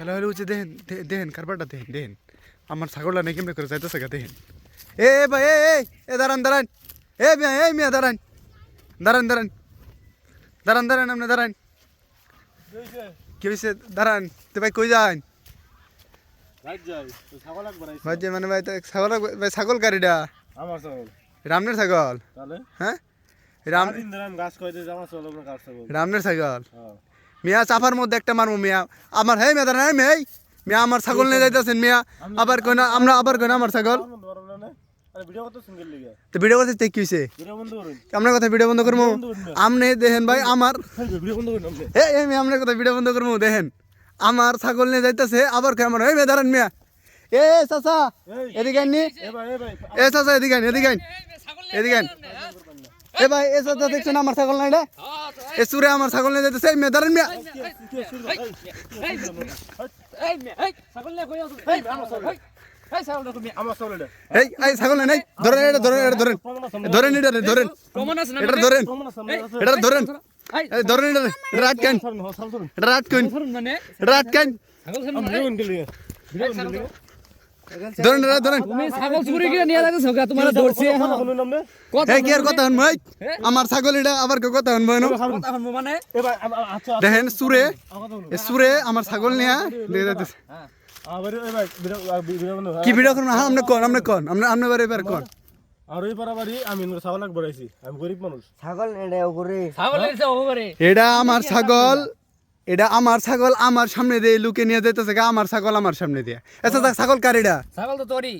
Hello hello হচ্ছে দেখেন দেখেন কারবারটা দেখেন দেখেন আমার ছাগলটা নেই কেমনে করে যাইতেছে গা দেখেন এ ভাই এ এ দাঁড়ান দাঁড়ান এ মিয়া এ মিয়া দাঁড়ান দাঁড়ান দাঁড়ান দাঁড়ান দাঁড়ান আপনি দাঁড়ান কি হয়েছে দাঁড়ান তো ভাই কই যান ভাই যে মানে ভাই ছাগল ভাই ছাগল গাড়িটা আমার ছাগল রামনের ছাগল হ্যাঁ রাম রামনের ছাগল মিয়া চাপার মধ্যে একটা মারবো মিয়া। আমার হে মেয়ে দাঁড়ান মেয়ে মিয়া আমার ছাগল নিয়ে যাইতেছেন মিয়া। আবার কই না আমরা আবার কই আমার ছাগল? আমার বন্ধ করব না আরে ভিডিও কত সিঙ্গেল লিগে? তো ভিডিও করতে কি হয়েছে ভিডিও আপনার কথা ভিডিও বন্ধ করব? আপনি দেখেন ভাই আমার। ভিডিও বন্ধ করুন আপনি। এ এ মিয়া আপনার কথা ভিডিও বন্ধ করব দেখেন। আমার ছাগল নিয়ে যাইতেছে আবার কই আমার এই মেয়ে এ চাচা এদিকে আইনি এ ভাই এ চাচা এদিকে আইন এদিকে আইন। এদিকে আইন। এ ভাই এ চাচা দেখছেন আমার ছাগল নাই রে? এ সুরে আমার ছাগল নিয়ে যাইতেছে এই মেয়ে দাঁড়ান মিয়া। আমার ছাগল এটা এই এই ছাগল নাই নাই ধরেন এটা ধরেন এটা ধরেন ধরেন ছাগল চুরি করে নিয়ে যাচ্ছে তোমার ধরছি কথা কি আর কথা হন ভাই? আমার ছাগল এটা আবার কথা হন ভাই মানে? এ ভাই আম- আম- আচ্ছা। দেখেন সুরে আমার কথা এ সুরে আমার ছাগল নিয়ে নিয়ে ভিডিও বন্ধ কি ভিডিও করুন? হ্যাঁ আপনি কোন আপনি কোন? আপনি আপনি বারে এবার কোন? আর ওই পারাবাড়ি আমি ছাগল একবার আইছি। আমি গরিব মানুষ। ছাগল এসে ও করে এটা আমার ছাগল এটা আমার ছাগল আমার সামনে দিয়ে লুকে নিয়ে যাইতেছে গা আমার ছাগল আমার সামনে দিয়ে আচ্ছা দেখ ছাগল কার এটা ছাগল তো তোরই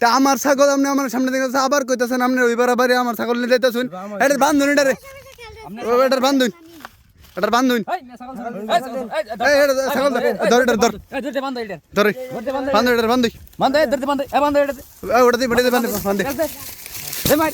তা আমার ছাগল আপনি আমার সামনে দিয়ে গেছে, আবার কইতাছেন আপনি ওই বারে আমার ছাগল নিয়ে যাইতেছেন এটা বান্ধুন এটা রে ও এটার বান্ধুন এটার বান্ধুন এই ছাগল ছাগল এই ছাগল এই এই এটা ছাগল ধর ধর এটা ধর বান্ধ এটা ধরে এটার বান্ধু বান্ধ ধরতে বান্ধ এই বান্ধ এটা ওটা দিয়ে বেটে বান্ধু বান্ধু দে মার